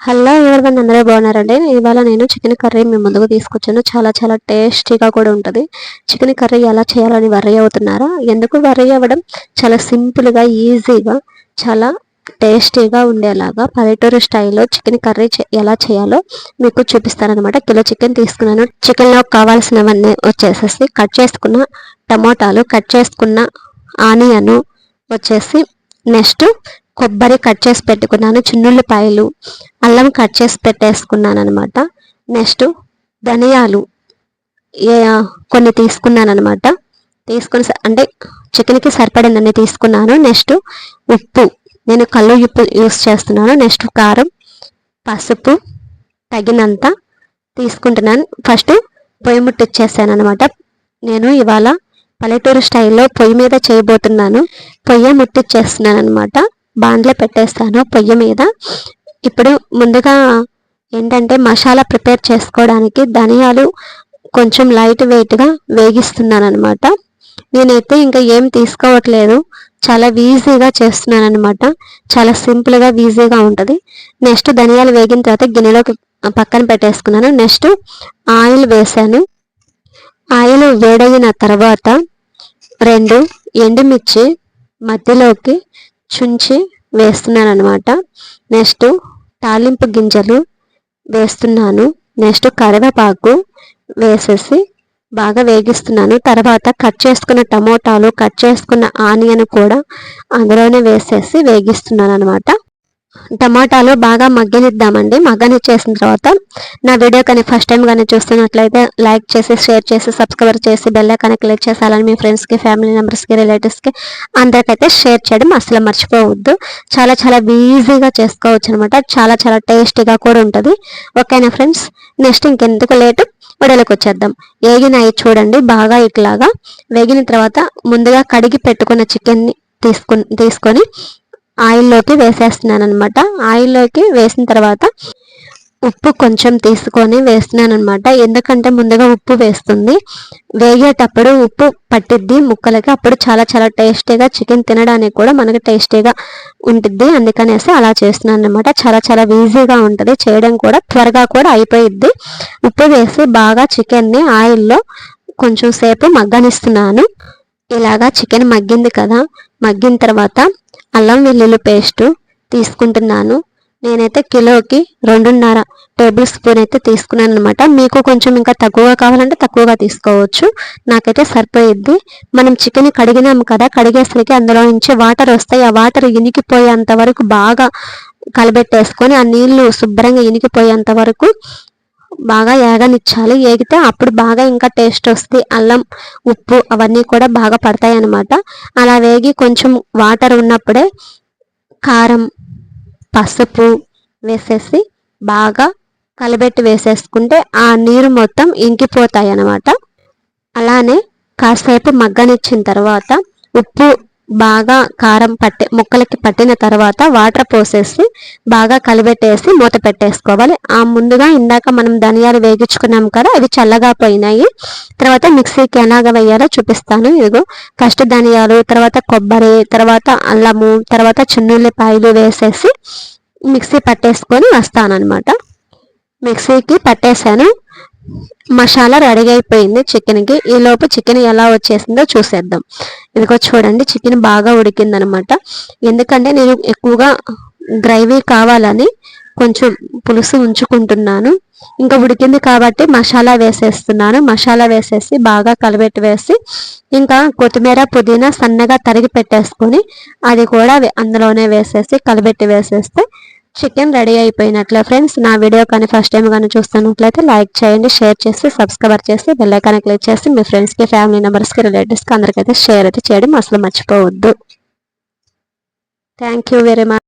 Hello everyone అందరూ బాగున్నారండి? ఇవాళ నేను చికెన్ కర్రీ మీ ముందుకు తీసుకొచ్చాను. చాలా చాలా టేస్టీగా కూడా ఉంటుంది. చికెన్ కర్రీ ఎలా చేయాలని వర్రీ అవుతున్నారా? ఎందుకు వర్రీ అవ్వడం? చాలా సింపుల్గా ఈజీగా చాలా టేస్టీగా ఉండేలాగా పల్లెటూరు స్టైల్లో చికెన్ కర్రీ ఎలా చేయాలో మీకు చూపిస్తానమాట కిలో చికెన్ తీసుకున్నాను. చికెన్లో కావాల్సినవన్నీ వచ్చేసేసి కట్ చేసుకున్న టమోటాలు కట్ చేసుకున్న ఆనియను వచ్చేసి నెక్స్ట్ కొబ్బరి కట్ చేసి పెట్టుకున్నాను చిన్నుల్లిపాయలు అల్లం కట్ చేసి పెట్టేసుకున్నాను అనమాట నెక్స్ట్ ధనియాలు కొన్ని తీసుకున్నాను అనమాట తీసుకుని అంటే చికెన్కి సరిపడినన్ని తీసుకున్నాను. నెక్స్ట్ ఉప్పు నేను కళ్ళు ఉప్పు యూస్ చేస్తున్నాను. నెక్స్ట్ కారం పసుపు తగినంత తీసుకుంటున్నాను. ఫస్ట్ పొయ్యి ముట్టిచ్చేసాను అనమాట నేను ఇవాళ పల్లెటూరు స్టైల్లో పొయ్యి మీద చేయబోతున్నాను. పొయ్యి ముట్టిచ్చేస్తున్నాను అనమాట బాండ్లో పెట్టేస్తాను పొయ్యి మీద. ఇప్పుడు ముందుగా ఏంటంటే మసాలా ప్రిపేర్ చేసుకోవడానికి ధనియాలు కొంచెం లైట్ వెయిట్గా వేగిస్తున్నాను అనమాట నేనైతే ఇంకా ఏం తీసుకోవట్లేదు. చాలా ఈజీగా చేస్తున్నాను అనమాట చాలా సింపుల్గా ఈజీగా ఉంటుంది. నెక్స్ట్ ధనియాలు వేగిన తర్వాత గిన్నెలోకి పక్కన పెట్టేసుకున్నాను. నెక్స్ట్ ఆయిల్ వేసాను. ఆయిల్ వేడైన తర్వాత రెండు ఎండుమిర్చి మధ్యలోకి చుంచి వేస్తున్నాను అనమాట నెక్స్ట్ తాలింపు గింజలు వేస్తున్నాను. నెక్స్ట్ కరివేపాకు వేసేసి బాగా వేగిస్తున్నాను. తర్వాత కట్ చేసుకున్న టమోటాలు కట్ చేసుకున్న ఆనియన్ కూడా అందులోనే వేసేసి వేగిస్తున్నాను అనమాట టమాటాలు బాగా మగ్గనిద్దామండి. మగ్గనిచ్చేసిన తర్వాత నా వీడియో కానీ ఫస్ట్ టైం కానీ చూస్తున్నట్లయితే లైక్ చేసి షేర్ చేసి సబ్స్క్రైబర్ చేసి బెల్ కానీ క్లిక్ చేసాలని మీ ఫ్రెండ్స్కి ఫ్యామిలీ మెంబర్స్కి రిలేటివ్స్కి అందరికైతే షేర్ చేయడం అసలు మర్చిపోవద్దు. చాలా చాలా ఈజీగా చేసుకోవచ్చు అనమాట చాలా చాలా టేస్టీగా కూడా ఉంటుంది. ఓకేనా ఫ్రెండ్స్? నెక్స్ట్ ఇంకెందుకు లేటు? వడలకు వచ్చేద్దాం. వేగినాయి చూడండి బాగా ఇట్లాగా వేగిన తర్వాత ముందుగా కడిగి పెట్టుకున్న చికెన్ని తీసుకుని తీసుకొని ఆయిల్లోకి వేసేస్తున్నాను అనమాట ఆయిల్లోకి వేసిన తర్వాత ఉప్పు కొంచెం తీసుకొని వేస్తున్నాను అనమాట ఎందుకంటే ముందుగా ఉప్పు వేస్తుంది. వేగేటప్పుడు ఉప్పు పట్టిద్ది ముక్కలకి. అప్పుడు చాలా చాలా టేస్టీగా చికెన్ తినడానికి కూడా మనకి టేస్టీగా ఉంటుంది అందుకనేసి అలా చేస్తున్నాను అనమాట చాలా చాలా ఈజీగా ఉంటుంది. చేయడం కూడా త్వరగా కూడా అయిపోయిద్ది. ఉప్పు వేసి బాగా చికెన్ని ఆయిల్లో కొంచెం సేపు మగ్గనిస్తున్నాను. ఇలాగా చికెన్ మగ్గింది కదా. మగ్గిన తర్వాత అల్లం వెల్లుల్లి పేస్ట్ తీసుకుంటున్నాను. నేనైతే కిలోకి రెండున్నర టేబుల్ స్పూన్ అయితే తీసుకున్నాను అనమాట మీకు కొంచెం ఇంకా తక్కువగా కావాలంటే తక్కువగా తీసుకోవచ్చు. నాకైతే సరిపోయిద్ది. మనం చికెన్ కడిగినాము కదా కడిగేసరికి అందులో నుంచి వాటర్ వస్తాయి. ఆ వాటర్ ఇనికిపోయేంత వరకు బాగా కలబెట్టేసుకొని ఆ నీళ్ళు శుభ్రంగా ఇనికిపోయేంత వరకు బాగా ఏగనిచ్చాలి. ఏగితే అప్పుడు బాగా ఇంకా టేస్ట్ వస్తుంది. అల్లం ఉప్పు అవన్నీ కూడా బాగా పడతాయి అన్నమాట అలా వేగి కొంచెం వాటర్ ఉన్నప్పుడే కారం పసుపు వేసేసి బాగా కలబెట్టి వేసేసుకుంటే ఆ నీరు మొత్తం ఇంకిపోతాయి అన్నమాట అలానే కాసేపు మగ్గనిచ్చిన తర్వాత ఉప్పు బాగా కారం పట్టే ముక్కలకి పట్టిన తర్వాత వాటర్ పోసేసి బాగా కలిపెట్టేసి మూత పెట్టేసుకోవాలి. ఆ ముందుగా ఇందాక మనం ధనియాలు వేగించుకున్నాం కదా అవి చల్లగా పోయినాయి. తర్వాత మిక్సీకి ఎలాగ వేయాలో చూపిస్తాను. ఇదిగో ఫస్ట్ ధనియాలు తర్వాత కొబ్బరి తర్వాత అల్లము తర్వాత చిన్నుల్లిపాయలు వేసేసి మిక్సీ పట్టేసుకొని వస్తానమాట మిక్సీకి పట్టేశాను మసాలా రెడీ అయిపోయింది. చికెన్కి ఈ లోపు చికెన్ ఎలా వచ్చేసిందో చూసేద్దాం. ఇదిగో చూడండి చికెన్ బాగా ఉడికిందనమాట. ఎందుకంటే నేను ఎక్కువగా గ్రైవీ కావాలని కొంచెం పులుసు ఉంచుకుంటున్నాను. ఇంకా ఉడికింది కాబట్టి మసాలా వేసేస్తున్నాను. మసాలా వేసేసి బాగా కలబెట్టి వేసి ఇంకా కొత్తిమీర పుదీనా సన్నగా తరిగి పెట్టేసుకొని అది కూడా అందులోనే వేసేసి కలబెట్టి వేసేస్తే చికెన్ రెడీ అయిపోయినట్లే. ఫ్రెండ్స్ నా వీడియో కానీ ఫస్ట్ టైం కానీ చూస్తున్నట్లయితే లైక్ చేయండి షేర్ చేసి సబ్స్క్రైబర్ చేసి బెల్లైకాన్ని క్లిక్ చేసి మీ ఫ్రెండ్స్కి ఫ్యామిలీ మెంబర్స్కి రిలేటివ్స్కి అందరికైతే షేర్ అయితే చేయడం అసలు మర్చిపోవద్దు. Thank you very much